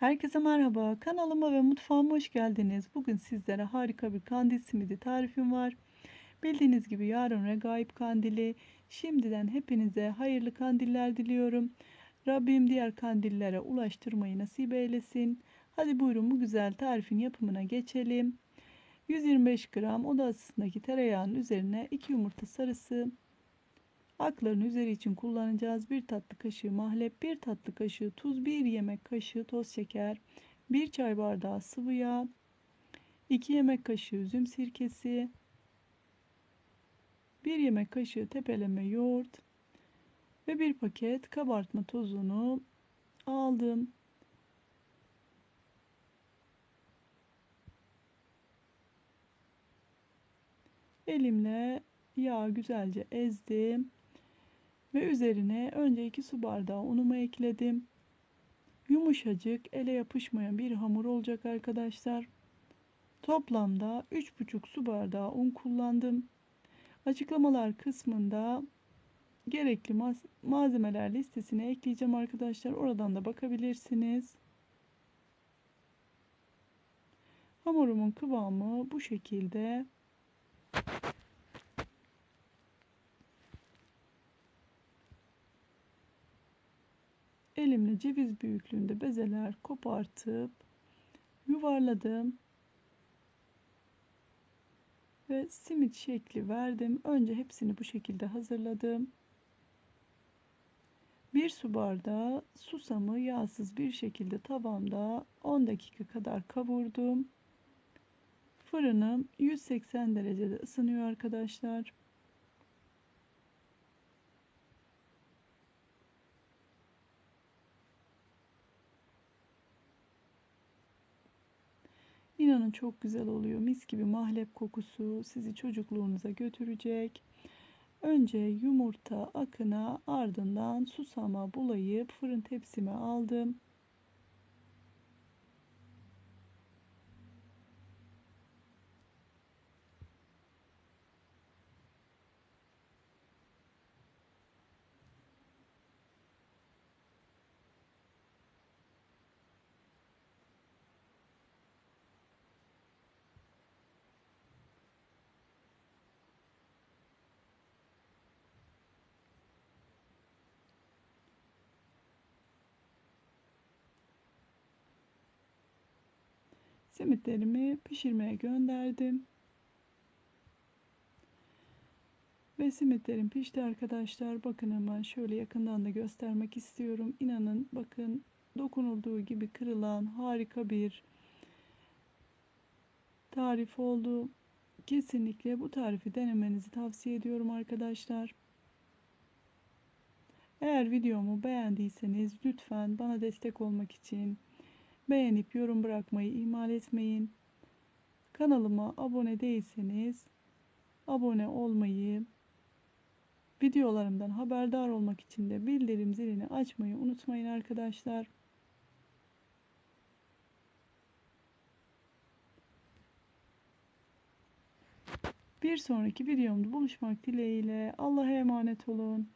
Herkese merhaba. Kanalıma ve mutfağıma hoş geldiniz. Bugün sizlere harika bir kandil simidi tarifim var. Bildiğiniz gibi yarın Regaib kandili. Şimdiden hepinize hayırlı kandiller diliyorum. Rabbim diğer kandillere ulaştırmayı nasip eylesin. Hadi buyurun bu güzel tarifin yapımına geçelim. 125 gram oda ısısındaki tereyağının üzerine 2 yumurta sarısı, Akların üzeri için kullanacağız. 1 tatlı kaşığı mahlep, 1 tatlı kaşığı tuz, 1 yemek kaşığı toz şeker, 1 çay bardağı sıvı yağ, 2 yemek kaşığı üzüm sirkesi, 1 yemek kaşığı tepeleme yoğurt ve 1 paket kabartma tozunu aldım. Elimle yağ güzelce ezdim ve üzerine önce 2 su bardağı unumu ekledim. Yumuşacık, ele yapışmayan bir hamur olacak arkadaşlar. Toplamda 3,5 su bardağı un kullandım. Açıklamalar kısmında gerekli malzemeler listesine ekleyeceğim arkadaşlar. Oradan da bakabilirsiniz. Hamurumun kıvamı bu şekilde. Elimle ceviz büyüklüğünde bezeler kopartıp yuvarladım ve simit şekli verdim. Önce hepsini bu şekilde hazırladım. Bir su bardağı susamı yağsız bir şekilde tavamda 10 dakika kadar kavurdum. Fırınım 180 derecede ısınıyor arkadaşlar. İnanın çok güzel oluyor. Mis gibi mahlep kokusu sizi çocukluğunuza götürecek. Önce yumurta akına ardından susama bulayıp fırın tepsime aldım. Simitlerimi pişirmeye gönderdim. Ve simitlerim pişti arkadaşlar. Bakın hemen şöyle yakından da göstermek istiyorum. İnanın bakın dokunulduğu gibi kırılan harika bir tarif oldu. Kesinlikle bu tarifi denemenizi tavsiye ediyorum arkadaşlar. Eğer videomu beğendiyseniz lütfen bana destek olmak için Beğenip yorum bırakmayı ihmal etmeyin. Kanalıma abone değilseniz abone olmayı, videolarımdan haberdar olmak için de bildirim zilini açmayı unutmayın arkadaşlar. Bir sonraki videomda buluşmak dileğiyle Allah'a emanet olun.